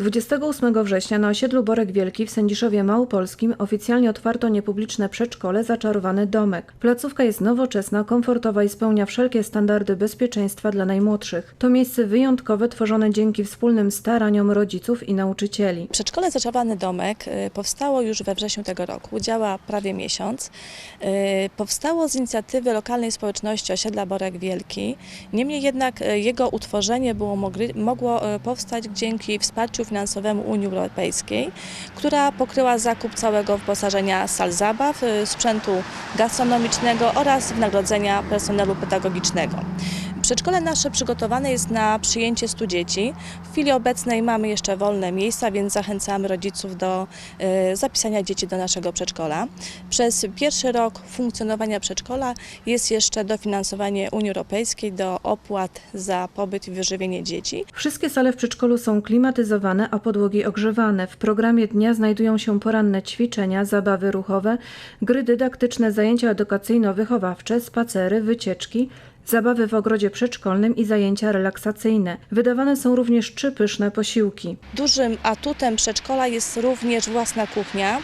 28 września na osiedlu Borek Wielki w Sędziszowie Małopolskim oficjalnie otwarto niepubliczne przedszkole Zaczarowany Domek. Placówka jest nowoczesna, komfortowa i spełnia wszelkie standardy bezpieczeństwa dla najmłodszych. To miejsce wyjątkowe tworzone dzięki wspólnym staraniom rodziców i nauczycieli. Przedszkole Zaczarowany Domek y, powstało już we wrześniu tego roku, działa prawie miesiąc. Y, Powstało z inicjatywy lokalnej społeczności osiedla Borek Wielki. Niemniej jednak y, jego utworzenie było mogło powstać dzięki wsparciu finansowemu Unii Europejskiej, która pokryła zakup całego wyposażenia sal zabaw, y, sprzętu gastronomicznego oraz wynagrodzenia personelu pedagogicznego. Przedszkole nasze przygotowane jest na przyjęcie 100 dzieci. W chwili obecnej mamy jeszcze wolne miejsca, więc zachęcamy rodziców do e, zapisania dzieci do naszego przedszkola. Przez pierwszy rok funkcjonowania przedszkola jest jeszcze dofinansowanie Unii Europejskiej do opłat za pobyt i wyżywienie dzieci. Wszystkie sale w przedszkolu są klimatyzowane, a podłogi ogrzewane. W programie dnia znajdują się poranne ćwiczenia, zabawy ruchowe, gry dydaktyczne, zajęcia edukacyjno-wychowawcze, spacery, wycieczki, zabawy w ogrodzie przedszkolnym i zajęcia relaksacyjne. Wydawane są również trzy pyszne posiłki. Dużym atutem przedszkola jest również własna kuchnia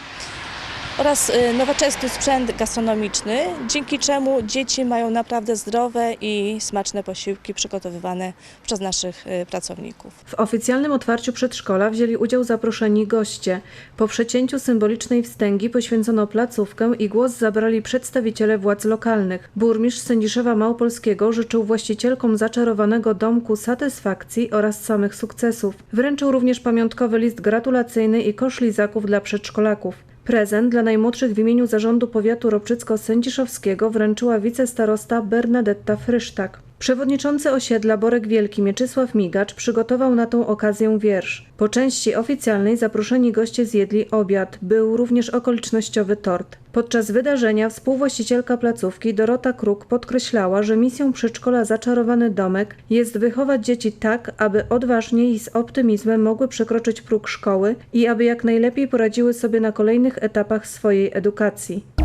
oraz y, nowoczesny sprzęt gastronomiczny, dzięki czemu dzieci mają naprawdę zdrowe i smaczne posiłki przygotowywane przez naszych y, pracowników. W oficjalnym otwarciu przedszkola wzięli udział zaproszeni goście. Po przecięciu symbolicznej wstęgi poświęcono placówkę i głos zabrali przedstawiciele władz lokalnych. Burmistrz Sędziszewa Małopolskiego życzył właścicielkom zaczarowanego domku satysfakcji oraz samych sukcesów. Wręczył również pamiątkowy list gratulacyjny i kosz lizaków dla przedszkolaków. Prezent dla najmłodszych w imieniu Zarządu Powiatu Ropczycko-Sędziszowskiego wręczyła wicestarosta Bernadetta Frysztak. Przewodniczący osiedla Borek Wielki Mieczysław Migacz przygotował na tą okazję wiersz. Po części oficjalnej zaproszeni goście zjedli obiad, był również okolicznościowy tort. Podczas wydarzenia współwłaścicielka placówki Dorota Kruk podkreślała, że misją przedszkola Zaczarowany Domek jest wychować dzieci tak, aby odważnie i z optymizmem mogły przekroczyć próg szkoły i aby jak najlepiej poradziły sobie na kolejnych etapach swojej edukacji.